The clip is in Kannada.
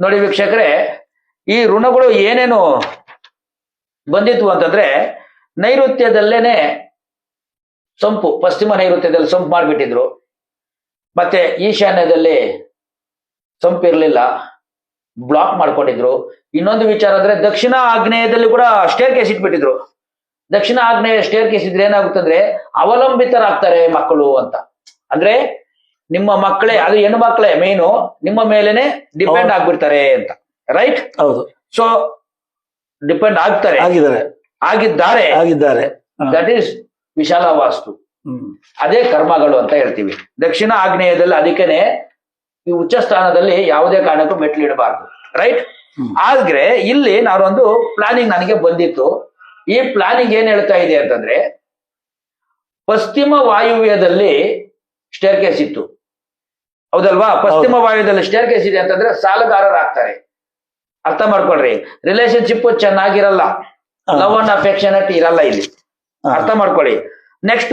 ನೋಡಿ ವೀಕ್ಷಕರೇ, ಈ ಋಣಗಳು ಏನೇನು ಬಂದಿತ್ತು ಅಂತಂದ್ರೆ ನೈಋತ್ಯದಲ್ಲೇನೆ ಸಂಪು, ಪಶ್ಚಿಮ ನೈಋತ್ಯದಲ್ಲಿ ಸೊಂಪು ಮಾಡಿಬಿಟ್ಟಿದ್ರು. ಮತ್ತೆ ಈಶಾನ್ಯದಲ್ಲಿ ಸಂಪು ಇರಲಿಲ್ಲ ಬ್ಲಾಕ್ ಮಾಡ್ಕೊಂಡಿದ್ರು. ಇನ್ನೊಂದು ವಿಚಾರ ಅಂದ್ರೆ ದಕ್ಷಿಣ ಆಗ್ನೇಯದಲ್ಲಿ ಕೂಡ ಸ್ಟೇರ್ ಕೇಸ್ ಇಟ್ಬಿಟ್ಟಿದ್ರು. ದಕ್ಷಿಣ ಆಗ್ನೇಯ ಸ್ಟೇರ್ ಕೇಸ್ ಇದ್ರೆ ಏನಾಗುತ್ತಂದ್ರೆ ಅವಲಂಬಿತರಾಗ್ತಾರೆ ಮಕ್ಕಳು ಅಂತ. ಅಂದ್ರೆ ನಿಮ್ಮ ಮಕ್ಕಳೇ ಅದು ಹೆಣ್ಣು ಮಕ್ಕಳೇ ಮೇನು ನಿಮ್ಮ ಮೇಲೆನೆ ಡಿಪೆಂಡ್. ಆಗ್ಬಿಡ್ತಾರೆ ಅಂತ. ರೈಟ್ ಹೌದು. ಸೊ ಡಿಪೆಂಡ್ ಆಗ್ತಾರೆ. ಆಗಿದ್ದಾರೆ. ಆಗಿದ್ದಾರೆ. ದಟ್ ಈಸ್ ವಿಶಾಲ ವಾಸ್ತು ಅದೇ ಕರ್ಮಗಳು ಅಂತ ಹೇಳ್ತೀವಿ. ದಕ್ಷಿಣ ಆಗ್ನೇಯದಲ್ಲಿ ಅದಕ್ಕೇನೆ ಈ ಉಚ್ಚ ಸ್ಥಾನದಲ್ಲಿ ಯಾವುದೇ ಕಾರಣಕ್ಕೂ ಮೆಟ್ಲಿಡಬಾರ್ದು ರೈಟ್. ಆದ್ರೆ ಇಲ್ಲಿ ನಾನೊಂದು ಪ್ಲಾನಿಂಗ್ ನನಗೆ ಬಂದಿತ್ತು. ಈ ಪ್ಲಾನಿಂಗ್ ಏನ್ ಹೇಳ್ತಾ ಇದೆ ಅಂತಂದ್ರೆ ಪಶ್ಚಿಮ ವಾಯುವ್ಯದಲ್ಲಿ ಸ್ಟೇರ್ ಕೇಸ್ ಇತ್ತು. ಹೌದಲ್ವಾ? ಪಶ್ಚಿಮ ವಾಯುವ್ಯದಲ್ಲಿ ಸ್ಟೇರ್ ಕೇಸ್ ಇದೆ ಅಂತಂದ್ರೆ ಸಾಲಗಾರರಾಗ್ತಾರೆ ಅರ್ಥ ಮಾಡ್ಕೊಳ್ರಿ. ರಿಲೇಶನ್ಶಿಪ್ ಚೆನ್ನಾಗಿರಲ್ಲ. ಲವ್ ಅಂಡ್ ಅಫೆಕ್ಷನ್ ಇರಲ್ಲ ಇಲ್ಲಿ. ಅರ್ಥ ಮಾಡ್ಕೊಳ್ಳಿ. ನೆಕ್ಸ್ಟ್